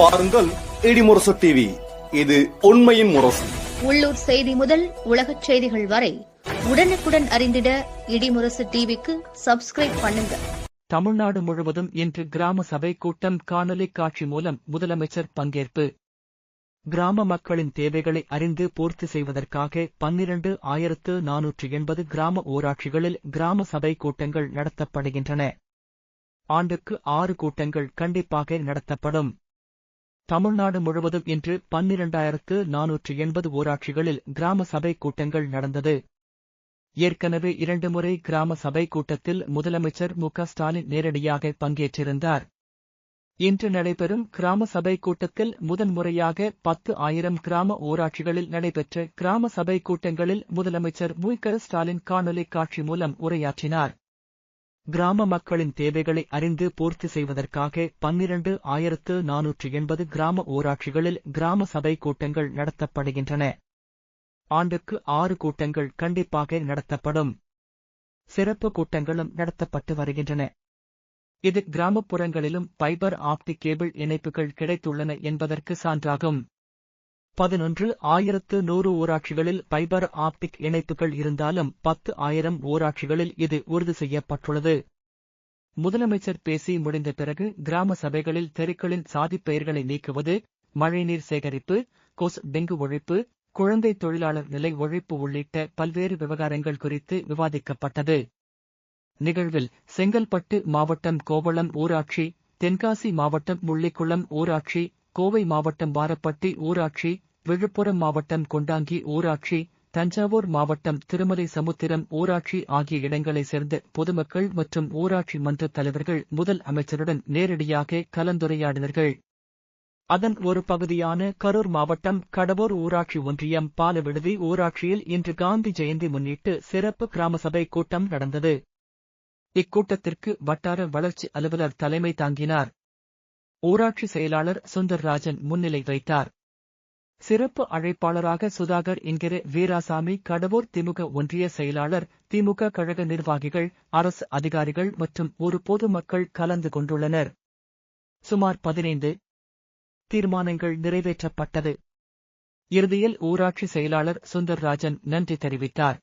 பாருங்கள் இடிமுரசு டிவி இது உண்மையின் முரசு. உள்ளூர் செய்தி முதல் உலகச் செய்திகள் வரை உடனுக்குடன் அறிந்திட இடிமுரசு டிவிக்கு சப்ஸ்கிரைப் பண்ணுங்க. தமிழ்நாடு முழுவதும் இன்று கிராம சபை கூட்டம் காணொலி காட்சி மூலம் முதலமைச்சர் பங்கேற்பு. கிராம மக்களின் தேவைகளை அறிந்து பூர்த்தி செய்வதற்காக பன்னிரண்டு ஆயிரத்து நானூற்று எண்பது கிராம ஊராட்சிகளில் கிராம சபை கூட்டங்கள் நடத்தப்படுகின்றன. ஆண்டுக்கு ஆறு கூட்டங்கள் கண்டிப்பாக நடத்தப்படும். தமிழ்நாடு முழுவதும் இன்று பன்னிரண்டாயிரத்து நானூற்று எண்பது ஊராட்சிகளில் கிராம சபை கூட்டங்கள் நடந்தது. ஏற்கனவே இரண்டு முறை கிராம சபை கூட்டத்தில் முதலமைச்சர் மு ஸ்டாலின் நேரடியாக பங்கேற்றிருந்தார். இன்று நடைபெறும் கிராம சபை கூட்டத்தில் முதன்முறையாக பத்து ஆயிரம் கிராம ஊராட்சிகளில் நடைபெற்ற கிராம சபை கூட்டங்களில் முதலமைச்சர் மு ஸ்டாலின் காணொலி காட்சி மூலம் உரையாற்றினார். கிராம மக்களின் தேவைகளை அறிந்து பூர்த்தி செய்வதற்காக பன்னிரண்டு ஆயிரத்து நானூற்று எண்பது கிராம ஊராட்சிகளில் கிராம சபை கூட்டங்கள் நடத்தப்படுகின்றன. ஆண்டுக்கு ஆறு கூட்டங்கள் கண்டிப்பாக நடத்தப்படும். சிறப்பு கூட்டங்களும் நடத்தப்பட்டு வருகின்றன. இது கிராமப்புறங்களிலும் பைபர் ஆப்டிக் கேபிள் இணைப்புகள் கிடைத்துள்ளன என்பதற்கு சான்றாகும். பதினொன்று ஆயிரத்து நூறு ஊராட்சிகளில் பைபர் ஆப்டிக் இணைப்புகள் இருந்தாலும் பத்து ஆயிரம் ஊராட்சிகளில் இது உறுதி செய்யப்பட்டுள்ளது. முதலமைச்சர் பேசி முடிந்த பிறகு கிராம சபைகளில் தெருக்களின் சாதிப் பெயர்களை நீக்குவது மழைநீர் சேகரிப்பு கொஸ் டெங்கு ஒழிப்பு குழந்தை தொழிலாளர் நிலை ஒழிப்பு உள்ளிட்ட பல்வேறு விவகாரங்கள் குறித்து விவாதிக்கப்பட்டது. நிகழ்வில் செங்கல்பட்டு மாவட்டம் கோவளம் ஊராட்சி தென்காசி மாவட்டம் முள்ளிக்குளம் ஊராட்சி கோவை மாவட்டம் வாரப்பட்டி ஊராட்சி விழுப்புரம் மாவட்டம் கொண்டாங்கி ஊராட்சி தஞ்சாவூர் மாவட்டம் திருமலை சமுத்திரம் ஊராட்சி ஆகிய இடங்களைச் சேர்ந்த பொதுமக்கள் மற்றும் ஊராட்சி மன்ற தலைவர்கள் முதல் அமைச்சருடன் நேரடியாக கலந்துரையாடினார்கள். அதன் ஒரு பகுதியான கரூர் மாவட்டம் கடவூர் ஊராட்சி ஒன்றியம் பாலவிடுதி ஊராட்சியில் இன்று காந்தி ஜெயந்தி முன்னிட்டு சிறப்பு கிராம சபை கூட்டம் நடந்தது. இக்கூட்டத்திற்கு வட்டார வளர்ச்சி அலுவலர் தலைமை தாங்கினார். ஊராட்சி செயலாளர் சுந்தர்ராஜன் முன்னிலை வைத்தார். சிறப்பு அழைப்பாளராக சுதாகர் என்கிற வீராசாமி கடவூர் திமுக ஒன்றிய செயலாளர் திமுக கழக நிர்வாகிகள் அரசு அதிகாரிகள் மற்றும் ஒரு பொதுமக்கள் கலந்து கொண்டுள்ளனர். சுமார் பதினைந்து தீர்மானங்கள் நிறைவேற்றப்பட்டது. இறுதியில் ஊராட்சி செயலாளர் சுந்தர்ராஜன் நன்றி தெரிவித்தார்.